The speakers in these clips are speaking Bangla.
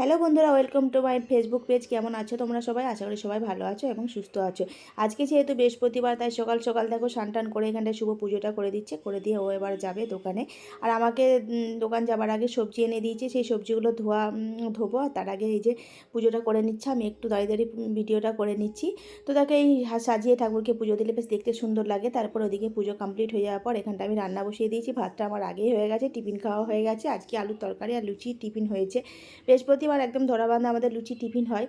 হ্যালো বন্ধুরা, welcome to my Facebook page. কেমন আছো তোমরা সবাই? আশা করি সবাই ভালো আছো এবং সুস্থ আছো। আজকে যেহেতু বৃহস্পতিবার, তাই সকাল সকাল দেখো টান করে এখানটায় শুভ পুজোটা করে দিচ্ছে। করে দিয়ে ও এবার যাবে দোকানে। আর আমাকে দোকান যাবার আগে সবজি এনে দিয়েছে। সেই সবজিগুলো ধোয়া ধোবো। আর তার আগে এই যে পুজোটা করে নিচ্ছে। আমি একটু দাঁড়িয়ে দাঁড়িয়ে ভিডিওটা করে নিচ্ছি। তো তাকে এই সাজিয়ে ঠাকুরকে পুজো দিলে বেশ দেখতে সুন্দর লাগে। তারপর ওদিকে পুজো কমপ্লিট হয়ে যাওয়ার পর এখানটা আমি রান্না বসিয়ে দিয়েছি। ভাতটা আমার আগেই হয়ে গেছে। টিফিন খাওয়া হয়ে গেছে। আজকে আলুর তরকারি আর লুচি টিফিন হয়েছে। বৃহস্পতিবার একদম ধরা বাঁধা আমাদের লুচি টিফিন হয়।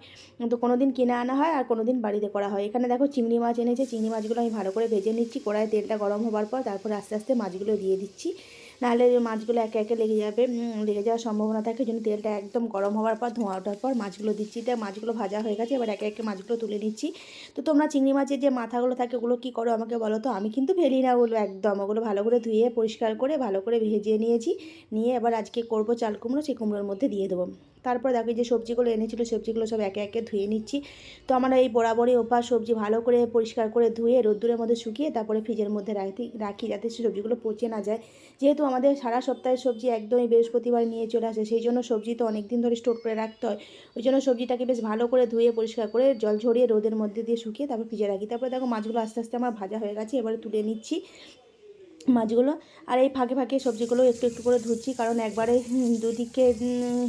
তো কোনো দিন কিনে আনা হয় আর কোনো দিন বাড়িতে করা হয়। এখানে দেখো চিংড়ি মাছ এনেছে। চিংড়ি মাছগুলো আমি ভালো করে ভেজে নিচ্ছি। কড়াই তেলটা গরম হওয়ার পর তারপর আস্তে আস্তে মাছগুলো দিয়ে দিচ্ছি। নাহলে মাছগুলো একে একে লেগে যাবে লেগে যাওয়ার সম্ভাবনা থাকে জন্য তেলটা একদম গরম হওয়ার পর, ধোঁয়া ওঠার পর মাছগুলো দিচ্ছি। তাই মাছগুলো ভাজা হয়ে গেছে, এবার একে একে মাছগুলো তুলে নিচ্ছি। তো তোমরা চিংড়ি মাছের যে মাথাগুলো থাকে, ওগুলো কী করো আমাকে বলো তো? আমি কিন্তু ফেলি না ওগুলো একদম, ওগুলো ভালো করে ধুয়ে, পরিষ্কার করে, ভালো করে ভেজে নিয়েছি। নিয়ে এবার আজকে করব চাল কুমড়ো, সেই কুমড়োর মধ্যে দিয়ে দেবো। তারপর দেখো যে সবজিগুলো এনেছিল, সবজিগুলো সব একে একে ধুয়ে নিচ্ছি। তো আমার এই বরাবরই অভ্যাস সবজি ভালো করে পরিষ্কার করে ধুয়ে, রোদ্দুরের মধ্যে শুকিয়ে তারপরে ফ্রিজের মধ্যে রাখি রাখি যাতে সবজিগুলো পচে না যায়। যেহেতু আমাদের সারা সপ্তাহের সবজি একদমই বৃহস্পতিবার নিয়ে চলে আসে। সেই জন্য সবজি তো অনেক দিন ধরে স্টোর করে রাখতে হয়। ওই জন্য সবজিটাকে বেশ ভালো করে ধুয়ে, পরিষ্কার করে, জল ঝরিয়ে, রোদের মধ্যে দিয়ে শুকিয়ে তারপর ফ্রিজে রাখি। তারপরে দেখো মাছগুলো আস্তে আস্তে আমার ভাজা হয়ে গেছে, এবারে তুলে নিচ্ছি। মাছগুলো, আর এই ফাঁকে ফাঁকে সবজিগুলো একটু একটু করে ধুচ্ছি, কারণ একবারে দুদিকে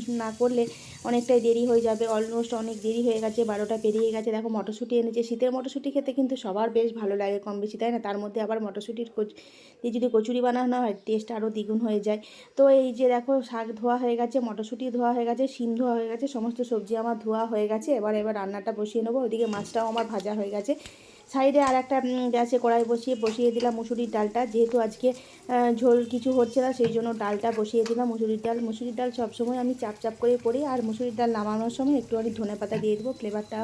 না করলে অনেকটাই দেরি হয়ে যাবে। অলমোস্ট অনেক দেরি হয়ে গেছে, বারোটা পেরিয়ে গেছে। দেখো, মটরশুঁটি এনেছে। শীতের মটরশুঁটি খেতে কিন্তু সবার বেশ ভালো লাগে কম বেশি, তাই না? তার মধ্যে আবার মটরশুঁটির কচ- দিয়ে যদি কচুরি বানানো হয় টেস্ট আরও দ্বিগুণ হয়ে যায়। তো এই যে দেখো, শাক ধোয়া হয়ে গেছে, মটরশুঁটি ধোয়া হয়ে গেছে, শিম ধোয়া হয়ে গেছে, সমস্ত সবজি আমার ধোয়া হয়ে গেছে। এবার এবার রান্নাটা বসিয়ে নেব। ওইদিকে মাছটাও আমার ভাজা হয়ে গেছে। সাইডে আর একটা গ্যাসে কড়াই বসিয়ে বসিয়ে দিলাম মুসুরির ডালটা। যেহেতু আজকে ঝোল কিছু হচ্ছে না, সেই জন্য ডালটা বসিয়ে দিলাম মুসুরির ডাল। মুসুরির ডাল সবসময় আমি চাপ চাপ করে করি, আর মুসুরির ডাল নামানোর সময় একটুখানি ধনে পাতা দিয়ে দেবো। ফ্লেভারটা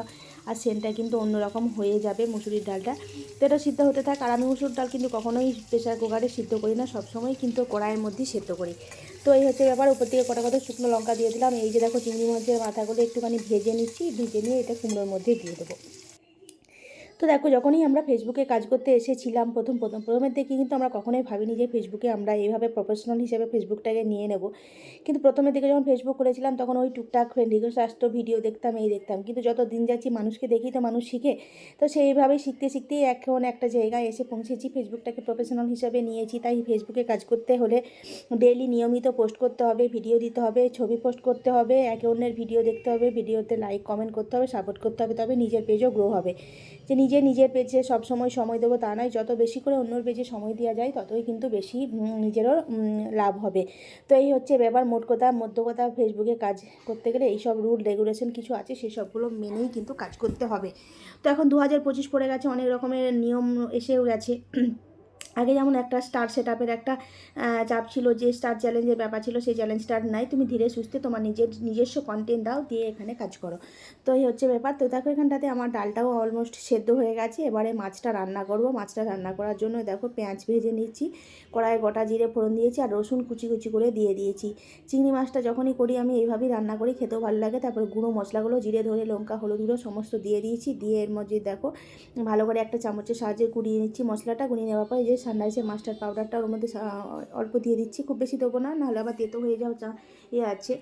আর সেন্টটা কিন্তু অন্যরকম হয়ে যাবে মুসুরির ডালটা। তো এটা সিদ্ধ হতে থাক, আর আমি মুসুর ডাল কিন্তু কখনোই প্রেশার কুকারে সিদ্ধ করি না, সবসময় কিন্তু কড়াইয়ের মধ্যেই সেদ্ধ করি। তো এই হচ্ছে ব্যাপার, উপর থেকে কটা কটা শুকনো লঙ্কা দিয়ে দিলাম। এই যে দেখো চিংড়ি মাছের মাথাগুলো একটুখানি ভেজে নিচ্ছি, ভেজে নিয়ে এটা কুমড়োর মধ্যে দিয়ে দেবো। তো দেখো, যখনই আমরা ফেসবুকে কাজ করতে এসেছিলাম, প্রথম প্রথম, প্রথমের দিকে কিন্তু আমরা কখনোই ভাবিনি যে ফেসবুকে আমরা এইভাবে প্রফেশনাল হিসেবে ফেসবুকটাকে নিয়ে নেব। কিন্তু প্রথমের দিকে যখন ফেসবুক করেছিলাম, তখন ওই টুকটাক ফ্রেন্ড রিকোয়েস্ট আসতো ভিডিও দেখতাম, এই দেখতাম। কিন্তু যত দিন যাচ্ছি মানুষকে দেখি তো মানুষ শিখে। তো সেইভাবেই শিখতে শিখতেই এখন একটা জায়গায় এসে পৌঁছেছি ফেসবুকটাকে প্রফেশনাল হিসেবে নিয়েছি। তাই ফেসবুকে কাজ করতে হলে ডেইলি নিয়মিত পোস্ট করতে হবে ভিডিও দিতে হবে, ছবি পোস্ট করতে হবে, একে অন্যের ভিডিও দেখতে হবে ভিডিওতে লাইক কমেন্ট করতে হবে সাপোর্ট করতে হবে, তবে নিজের পেজও গ্রো হবে। যে নিজে নিজের পেজে সব সময় সময় দেবো তা নয়। যত বেশি করে অন্যর পেজে সময় দেওয়া যায়, ততই কিন্তু বেশি নিজেরও লাভ হবে। তো এই হচ্ছে ব্যাপার, মোট কথা, মধ্য কথা ফেসবুকে কাজ করতে গেলে এইসব রুল রেগুলেশন কিছু আছে, সেসবগুলো মেনেই কিন্তু কাজ করতে হবে। তো এখন দু হাজার পঁচিশ পড়ে গেছে, অনেক রকমের নিয়ম এসেও গেছে। আগে যেমন একটা স্টার সেট একটা চাপ ছিল, যে স্টার চ্যালেঞ্জের ব্যাপার ছিল, সেই চ্যালেঞ্জটা নাই। তুমি ধীরে সুস্থে তোমার নিজের, নিজস্ব কন্টেন্ট দাও, দিয়ে এখানে কাজ করো। তো এই হচ্ছে ব্যাপার। তো দেখো এখানটাতে আমার ডালটাও অলমোস্ট সেদ্ধ হয়ে গেছে। এবারে মাছটা রান্না করব। মাছটা রান্না করার জন্য দেখো পেঁয়াজ ভেজে নিচ্ছি। কড়াইয়ে গোটা জিরে ফোড়ন দিয়েছি আর রসুন কুচি কুচি করে দিয়ে দিয়েছি। চিংড়ি মাছটা যখনই করি আমি এইভাবেই রান্না করি, খেতেও ভালো লাগে। তারপর গুঁড়ো মশলাগুলো, জিরে ধরে লঙ্কা, হলুদ গুঁড়ো সমস্ত দিয়ে দিয়েছি। দিয়ে এর মধ্যে দেখো ভালো করে একটা চামচের সাহায্যে গুঁড়িয়ে নিচ্ছি মশলাটা। গুঁড়িয়ে নেওয়ার পর যে সানরাইসের মাস্টার্ড পাউডারটা ওর মধ্যে অল্প দিয়ে দিচ্ছি। খুব বেশি দেবো না, নাহলে আবার তেতো হয়ে যাওয়া চা- ইয়ে আছে,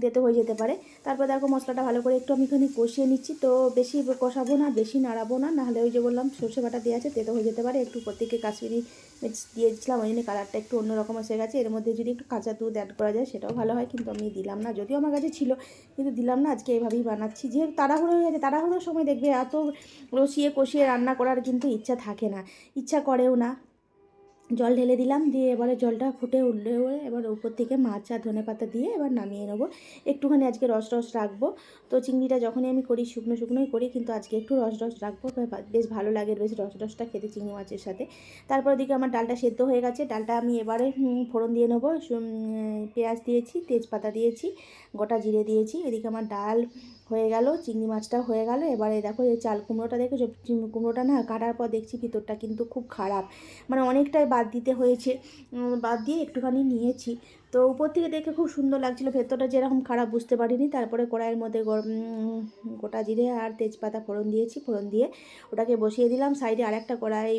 তেতো হয়ে যেতে পারে। তারপর দেখো মশলাটা ভালো করে একটু আমি এখানে কষিয়ে নিচ্ছি। তো বেশি কষাবো না, বেশি নাড়াবো না, নাহলে ওই যে বললাম সর্ষে বাটা দিয়ে আছে, তেতো হয়ে যেতে পারে। একটু প্রত্যেকে কাশ্মীরি মির্চ দিয়ে দিচ্ছিলাম ওই জন্য কালারটা একটু অন্যরকম এসে গেছে। এর মধ্যে যদি একটু কাঁচা দুধ অ্যাড করা যায়, সেটাও ভালো হয়, কিন্তু আমি দিলাম না। যদিও আমার কাছে ছিল, কিন্তু দিলাম না, আজকে এইভাবেই বানাচ্ছি। যেহেতু তাড়াহুড়ো হয়ে গেছে, তাড়াহুড়োর সময় দেখবে এত রসিয়ে কষিয়ে রান্না করার কিন্তু ইচ্ছা থাকে না। ইচ্ছা করেও না। জল ঢেলে দিলাম, দিয়ে এবারে জলটা ফুটে উঠলে এবার উপর থেকে মাছ আর ধনে পাতা দিয়ে এবার নামিয়ে নেব। একটুখানি আজকে রস রস রাখব। তো চিংড়িটা যখনই আমি করি শুকনো শুকনোই করি, কিন্তু আজকে একটু রস রস রাখব। বেশ ভালো লাগে বেশ রস রসটা খেতে চিংড়ি মাছের সাথে। তারপর দিকে আমার ডালটা সেদ্ধ হয়ে গেছে। ডালটা আমি এবারে ফোড়ন দিয়ে নেব। পেঁয়াজ দিয়েছি, তেজপাতা দিয়েছি, গোটা জিরে দিয়েছি। এদিকে আমার ডাল হয়ে গেল, চিংড়ি মাছটা হয়ে গেল। এবারে দেখো এই চাল কুমড়োটা দেখো কুমড়োটা না কাটার পর দেখছি ভিতরটা কিন্তু খুব খারাপ। মানে অনেকটাই বাদ দিতে হয়েছে। বাদ দিয়ে একটুখানি নিয়েছি। তো উপর থেকে দেখে খুব সুন্দর লাগছিল, ভেতরটা যেরকম খারাপ বুঝতে পারিনি। তারপরে কড়াইয়ের মধ্যে গোটা জিরে আর তেজপাতা ফোড়ন দিয়েছি, ফোড়ন দিয়ে ওটাকে বসিয়ে দিলাম। সাইডে আরেকটা কড়াই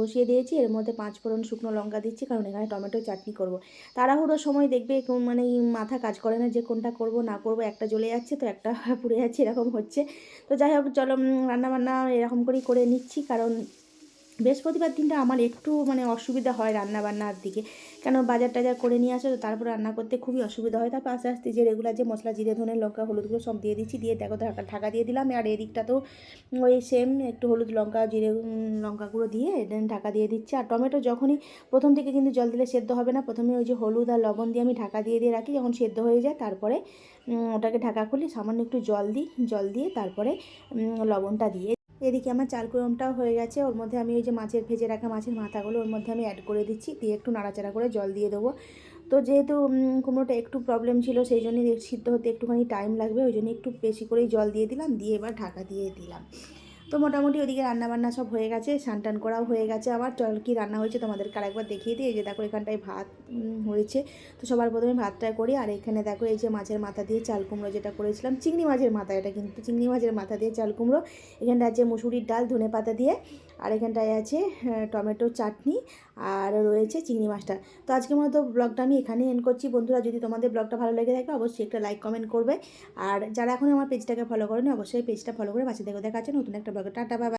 বসিয়ে দিয়েছি। এর মধ্যে পাঁচ ফোড়ন শুকনো লঙ্কা দিচ্ছি, কারণ এখানে টমেটো চাটনি করব। তাড়াহুড়োর সময় দেখবে মানে মাথা কাজ করে না যে কোনটা করব, না করব, একটা জ্বলে যাচ্ছে তো একটা পুড়ে যাচ্ছে, এরকম হচ্ছে। তো যাই হোক, চলো রান্নাবান্না এরকম করেই করে নিচ্ছি, কারণ বৃহস্পতিবার দিনটা আমার একটু মানে অসুবিধা হয় রান্না বান্নার দিকে। কেন বাজার টাজার করে নিয়ে আসে, তো তারপর রান্না করতে খুবই অসুবিধা হয়। তারপর আস্তে আস্তে যে রেগুলার যে মশলা, জিরে, ধনে, লঙ্কা হলুদগুলো সব দিয়ে দিচ্ছি। দিয়ে দেখো ঢাকা ঢাকা দিয়ে দিলাম। আর এদিকটাতেও ওই সেম একটু হলুদ, লঙ্কা, জিরে লঙ্কা গুঁড়ো দিয়ে ঢাকা দিয়ে দিচ্ছি। আর টমেটো যখনই প্রথম থেকে কিন্তু জল দিলে সেদ্ধ হবে না। প্রথমে ওই যে হলুদ আর লবণ দিয়ে আমি ঢাকা দিয়ে দিয়ে রাখি। যখন সেদ্ধ হয়ে যায়, তারপরে ওটাকে ঢাকা খুলে সামান্য একটু জল দিই। জল দিয়ে তারপরে লবণটা দিয়ে এদিকে আমার চাল কুড়মটাও হয়ে গেছে। ওর মধ্যে আমি ওই যে মাছের, ভেজে রাখা মাছের মাথাগুলো ওর মধ্যে আমি অ্যাড করে দিচ্ছি। দিয়ে একটু নাড়াচাড়া করে জল দিয়ে দেবো। তো যেহেতু কুমড়োটা একটু প্রবলেম ছিল, সেই জন্যই সিদ্ধ হতে একটুখানি টাইম লাগবে। ওই জন্য একটু বেশি করেই জল দিয়ে দিলাম। দিয়ে এবার ঢাকা দিয়ে দিলাম। তো মোটামুটি ওদিকে রান্নাবান্না সব হয়ে গেছে স্নান করাও হয়ে গেছে আবার। চল কি রান্না হয়েছে তোমাদেরকে আরেকবার দেখিয়ে দিই, এই যে দেখো এখানটায় ভাত হয়েছে। তো সবার প্রথমে ভাতটা করি, আর এখানে দেখো এই যে মাছের মাথা দিয়ে চাল কুমড়ো যেটা করেছিলাম, চিংড়ি মাছের মাথা, এটা কিন্তু চিংড়ি মাছের মাথা দিয়ে চাল কুমড়ো। এখানটা আছে মুসুরির ডাল ধনে পাতা দিয়ে। আর এখানটায় আছে টমেটো চাটনি আর রয়েছে চিংড়ি মাছটা। তো আজকের মতো ব্লগটা আমি এখানে এন্ড করছি। বন্ধুরা, যদি তোমাদের ব্লগটা ভালো লেগে থাকে, অবশ্যই একটা লাইক কমেন্ট করবে। আর যারা এখন আমার পেজটাকে ফলো করেনি, অবশ্যই পেজটা ফলো করে বাঁচিয়ে দেখো। দেখা আছে নতুন একটা ব্লগে। টাটা